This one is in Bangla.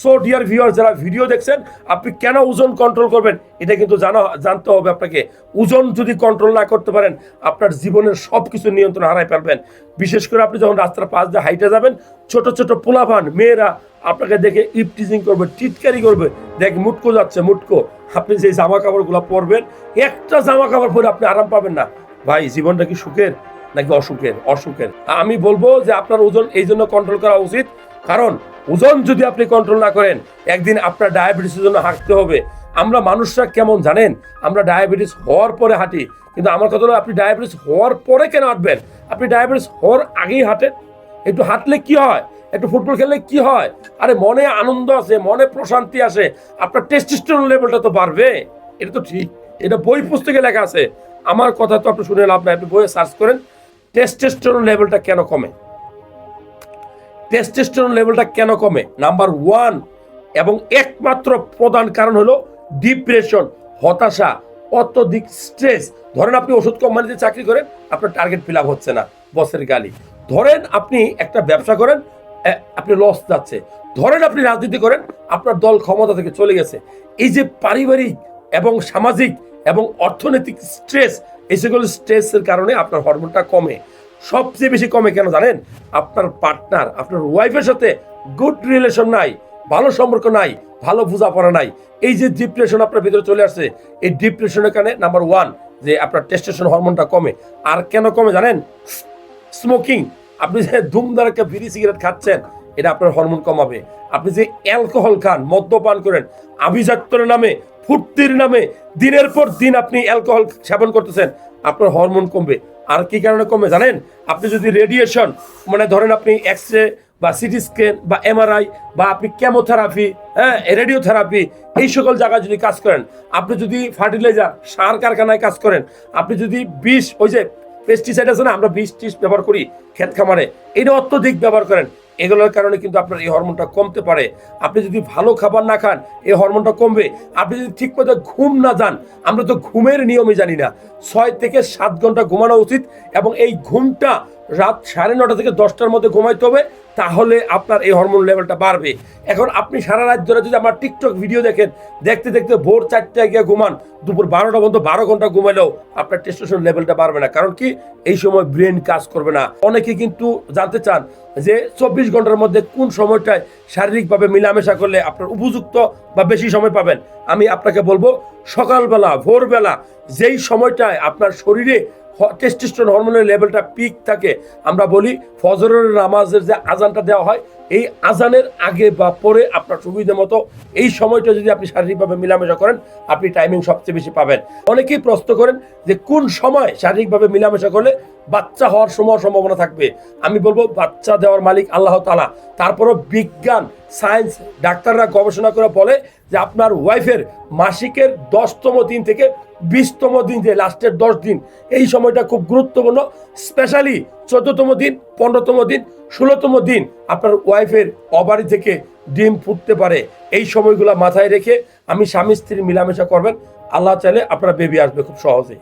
সো ডিয়ার ভিউয়ার যারা ভিডিও দেখছেন, আপনি কেন ওজন কন্ট্রোল করবেন? এটা কিন্তু জানা, জানতে হবে আপনাকে। ওজন যদি কন্ট্রোল না করতে পারেন, আপনার জীবনের সব কিছু নিয়ন্ত্রণ হারাই ফেলবেন। বিশেষ করে আপনি যখন রাস্তার পাশ দিয়ে হাইটে যাবেন, ছোট ছোট পোলাভান মেয়েরা আপনাকে দেখে ইপটিজিং করবে, টিটকারি করবে। দেখ, মুটকো যাচ্ছে, মুটকো। আপনি যে জামা কাপড়গুলো পরবেন, একটা জামা কাপড় পরে আপনি আরাম পাবেন না। ভাই, জীবনটা কি সুখের নাকি অসুখের? অসুখের। আমি বলব যে আপনার ওজন এই জন্য কন্ট্রোল করা উচিত। কারণ ওজন যদি আপনি কন্ট্রোল না করেন, একদিন আপনার ডায়াবেটিসের জন্য হাঁটতে হবে। আমরা মানুষরা কেমন জানেন? আমরা ডায়াবেটিস হওয়ার পরে হাঁটি, কিন্তু আমার কথা হলো আপনি ডায়াবেটিস হওয়ার পরে কেন হাঁটবেন? আপনি ডায়াবেটিস হওয়ার আগেই হাঁটেন। একটু হাঁটলে কি হয়? একটু ফুটবল খেললে কি হয়? আরে মনে আনন্দ আছে মনে প্রশান্তি আসে। আপনার টেস্টিস্টোন লেভেলটা তো বাড়বে। এটা তো ঠিক। এটা বই পুস্তকে লেখা আছে। আমার কথা তো আপনি শুনে লাভ নাই। আপনি বইয়ে সার্চ করেন টেস্টেস্টোরন লেভেলটা কেন কমে? টেস্টেস্টোরন লেভেলটা কেন কমে? নাম্বার ওয়ান এবং একমাত্র প্রধান কারণ হলো ডিপ্রেশন হতাশা, অত্যধিক স্ট্রেস ধরেন আপনি ওষুধ কোম্পানিতে চাকরি করেন, আপনার টার্গেট ফিল হচ্ছে না বসের গালি। ধরেন আপনি একটা ব্যবসা করেন আপনি লস যাচ্ছে। ধরেন আপনি রাজনীতি করেন, আপনার দল ক্ষমতা থেকে চলে গেছে। এই যে পারিবারিক এবং সামাজিক এবং অর্থনৈতিক স্ট্রেস এই সকল স্ট্রেসের কারণে আপনার হরমোনটা কমে। সবচেয়ে বেশি কমে কেন জানেন? আপনার পার্টনার আপনার ওয়াইফের সাথে গুড রিলেশন নাই, ভালো সম্পর্ক নাই, ভালো বোঝাপড়া নাই। এই যে ডিপ্রেশন আপনার ভিতরে চলে আসছে, এই ডিপ্রেশনের কারণে নাম্বার ওয়ান যে আপনার টেস্টেশন হরমোনটা কমে। আর কেন কমে জানেন? স্মোকিং আপনি যে ধুমধারাকে বিড়ি সিগারেট খাচ্ছেন, এটা আপনার হরমোন কমাবে। আপনি যে অ্যালকোহল খান, মদ্যপান করেন, আভিজাত্যের নামে ফুর্তির নামে দিনের পর দিন আপনি অ্যালকোহল সেবন করতেছেন, আপনার হরমোন কমবে। আর কি কারণে কমবে জানেন? আপনি যদি রেডিয়েশন মানে ধরেন আপনি এক্স রে বা সিটি স্ক্যান বা এমআরআই বা আপনি কেমোথেরাপি হ্যাঁ রেডিওথেরাপি, এই সকল জায়গায় যদি কাজ করেন, আপনি যদি ফার্টিলাইজার, সার কারখানায় কাজ করেন, আপনি যদি বিষ, ওই যে পেস্টিসাইড আছে না, আমরা বিষ টিস ব্যবহার করি, ক্ষেত খামারে, এটা অত্যধিক ব্যবহার করেন। এগুলোর কারণে কিন্তু আপনার এই হরমোনটা কমতে পারে। আপনি যদি ভালো খাবার না খান, এই হরমোনটা কমবে। আপনি যদি ঠিক মতো ঘুম না যান, আমরা তো ঘুমের নিয়মই জানি না। ছয় থেকে সাত ঘণ্টা ঘুমানো উচিত এবং এই ঘুমটা রাত সাড়ে নটা থেকে দশটার মধ্যে ঘুমাইতে হবে, তাহলে আপনার এই হরমোন লেভেলটা বাড়বে। এখন আপনি সারা রাত ধরে যদি আমার টিকটক ভিডিও দেখেন, দেখতে দেখতে ভোর চারটায় গিয়ে ঘুমান, দুপুর বারোটা পর্যন্ত বারো ঘণ্টা ঘুমাইলেও আপনার টেস্টোস্টেরন লেভেলটা বাড়বে না। কারণ কি? এই সময় ব্রেন কাজ করবে না। অনেকে কিন্তু জানতে চান যে চব্বিশ ঘণ্টার মধ্যে কোন সময়টায় শারীরিকভাবে মিলামেশা করলে আপনার উপযুক্ত বা বেশি সময় পাবেন? আমি আপনাকে বলব, সকালবেলা, ভোরবেলা, যেই সময়টায় আপনার শরীরে টেস্টোস্টেরন হরমোনের লেভেলটা পিক থাকে। আমরা বলি ফজরের নামাজের যে আজানটা দেওয়া হয়, এই আজানের আগে বা পরে আপনার সুবিধা মতো এই সময়টা যদি আপনি শারীরিকভাবে মিলামেশা করেন, আপনি টাইমিং সবচেয়ে বেশি পাবেন। অনেকেই প্রশ্ন করেন যে কোন সময় শারীরিকভাবে মিলামেশা করলে বাচ্চা হওয়ার সময় সম্ভাবনা থাকবে। আমি বলব বাচ্চা দেওয়ার মালিক আল্লাহ তালা তারপরও বিজ্ঞান, সায়েন্স, ডাক্তাররা গবেষণা করে বলে যে আপনার ওয়াইফের মাসিকের দশতম দিন থেকে বিশতম দিন যে লাস্টের দশ দিন, এই সময়টা খুব গুরুত্বপূর্ণ। স্পেশালি চোদ্দতম দিন, পনেরোতম দিন, ষোলোতম দিন আপনার ওয়াইফের অবারি থেকে ডিম ফুটতে পারে। এই সময়গুলো মাথায় রেখে আমি স্বামী স্ত্রী মিলামেশা করবেন। আল্লাহ চাইলে আপনার বেবি আসবে খুব সহজে